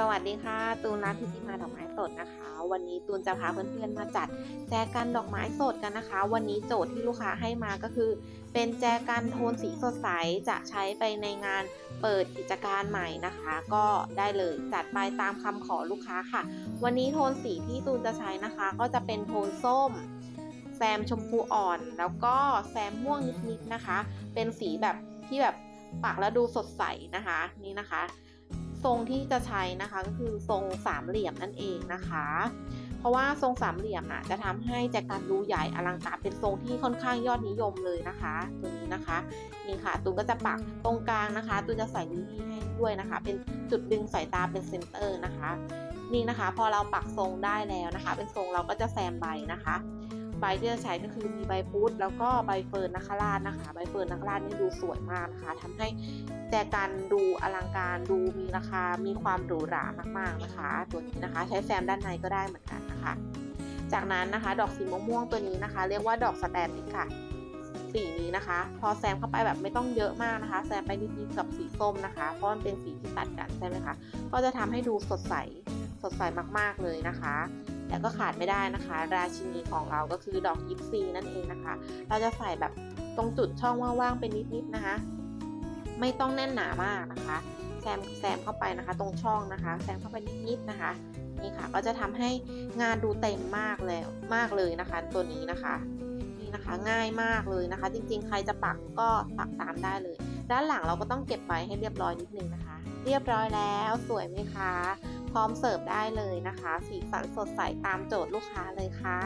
สวัสดีค่ะ ตูนร้านพิจิมาดอกไม้สดนะคะ วันนี้ตูนจะพาเพื่อนๆมาจัดแจกันดอกไม้สดกันนะคะ วันนี้โจทย์ที่ลูกค้าให้มาก็คือ เป็นแจกันโทนสีสดใสจะใช้ไปในงานเปิดกิจการใหม่นะคะ ก็ได้เลยจัดไปตามคำขอลูกค้าค่ะ วันนี้โทนสีที่ตูนจะใช้นะคะ ก็จะเป็นโทนส้มแซมชมพูอ่อน แล้วก็แซมม่วงนิดๆนะคะ เป็นสีแบบที่แบบปักแล้วดูสดใสนะคะ นี่นะคะ ทรงที่จะใช้นะคะก็คือทรงสามเหลี่ยมนั่นเองนะคะ เพราะว่าทรงสามเหลี่ยมอะจะทำให้แจกันดูใหญ่อลังการเป็นทรงที่ค่อนข้างยอดนิยมเลยนะคะ ตัวนี้นะคะนี่ค่ะตูนก็จะปักตรงกลางนะคะตูนจะใส่ลิลลี่ให้ด้วยนะคะ เป็นจุดดึงสายตาเป็นเซนเตอร์นะคะ นี่นะคะ พอเราปักทรงได้แล้วนะคะ เป็นทรงเราก็จะแซมใบนะคะ ใบที่จะใช้ก็คือมีใบพุธแล้วก็ใบเฟิร์นนัคราชนะคะใบเฟิร์นนัคราชนี่ดูสวยมากนะคะทำให้แจกันดูอลังการดูมีราคา มีความหรูหรามากๆนะคะ ตัวนี้นะคะ ใช้แซมด้านในก็ได้เหมือนกันนะคะ จากนั้นนะคะ ดอกสีม่วงตัวนี้นะคะ เรียกว่าดอกสแตนลิกค่ะสีนี้นะคะ พอแซมเข้าไปแบบไม่ต้องเยอะมากนะคะ แซมไปนิดๆกับสีส้มนะคะ เพราะมันเป็นสีที่ตัดกันใช่ไหมคะก็จะทำให้ดูสดใสสดใสมากๆเลยนะคะ แต่ก็ขาดไม่ได้นะคะ ราชินีของเราก็คือดอกยิปซีนั่นเองนะคะ เราจะใส่แบบตรงจุดช่องว่างๆเป็นนิดๆนะคะ ไม่ต้องแน่นหนามากนะคะ แซมแซมเข้าไปนะคะ ตรงช่องนะคะ แซมเข้าไปนิดๆนะคะนี่ค่ะก็จะทำให้งานดูเต็มมากแล้วมากเลยนะคะ ตัวนี้นะคะนี่นะคะง่ายมากเลยนะคะ จริงๆ ใครจะปักก็ปักตามได้เลย ด้านหลังเราก็ต้องเก็บไว้ให้เรียบร้อยนิดนึงนะคะ เรียบร้อยแล้วสวยไหมคะ ร้อมเสิร์ฟได้เลยนะคะ สีสันสดใสตามโจทย์ลูกค้าเลยค่ะ